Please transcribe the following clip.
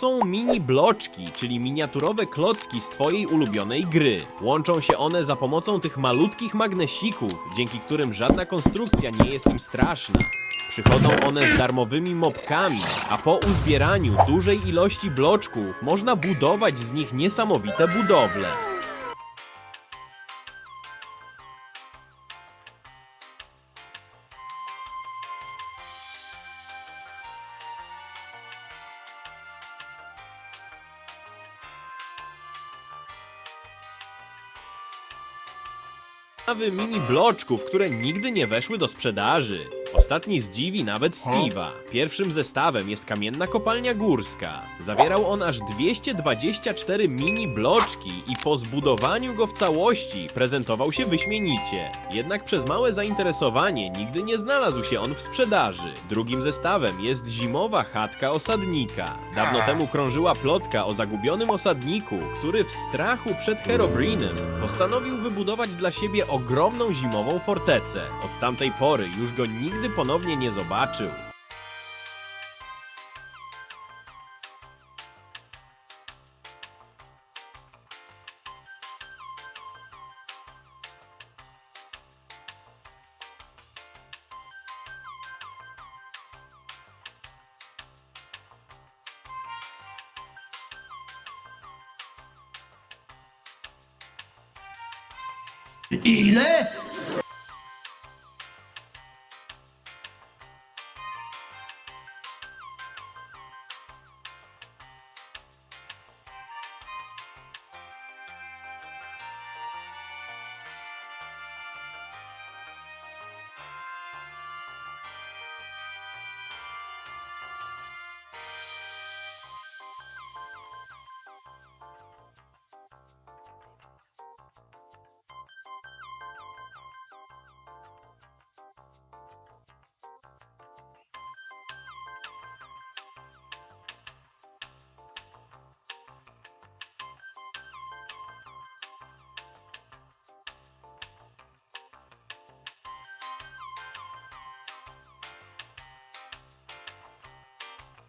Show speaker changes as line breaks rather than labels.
Są mini bloczki, czyli miniaturowe klocki z twojej ulubionej gry. Łączą się one za pomocą tych malutkich magnesików, dzięki którym żadna konstrukcja nie jest im straszna. Przychodzą one z darmowymi mopkami, a po uzbieraniu dużej ilości bloczków można budować z nich niesamowite budowle. Mini bloczków, które nigdy nie weszły do sprzedaży. Ostatni zdziwi nawet Steve'a. Pierwszym zestawem jest kamienna kopalnia górska. Zawierał on aż 224 mini bloczki i po zbudowaniu go w całości prezentował się wyśmienicie. Jednak przez małe zainteresowanie nigdy nie znalazł się on w sprzedaży. Drugim zestawem jest zimowa chatka osadnika. Dawno temu krążyła plotka o zagubionym osadniku, który w strachu przed Herobrinem postanowił wybudować dla siebie ogromną zimową fortecę. Od tamtej pory już go nigdy ponownie nie zobaczył.
Ile?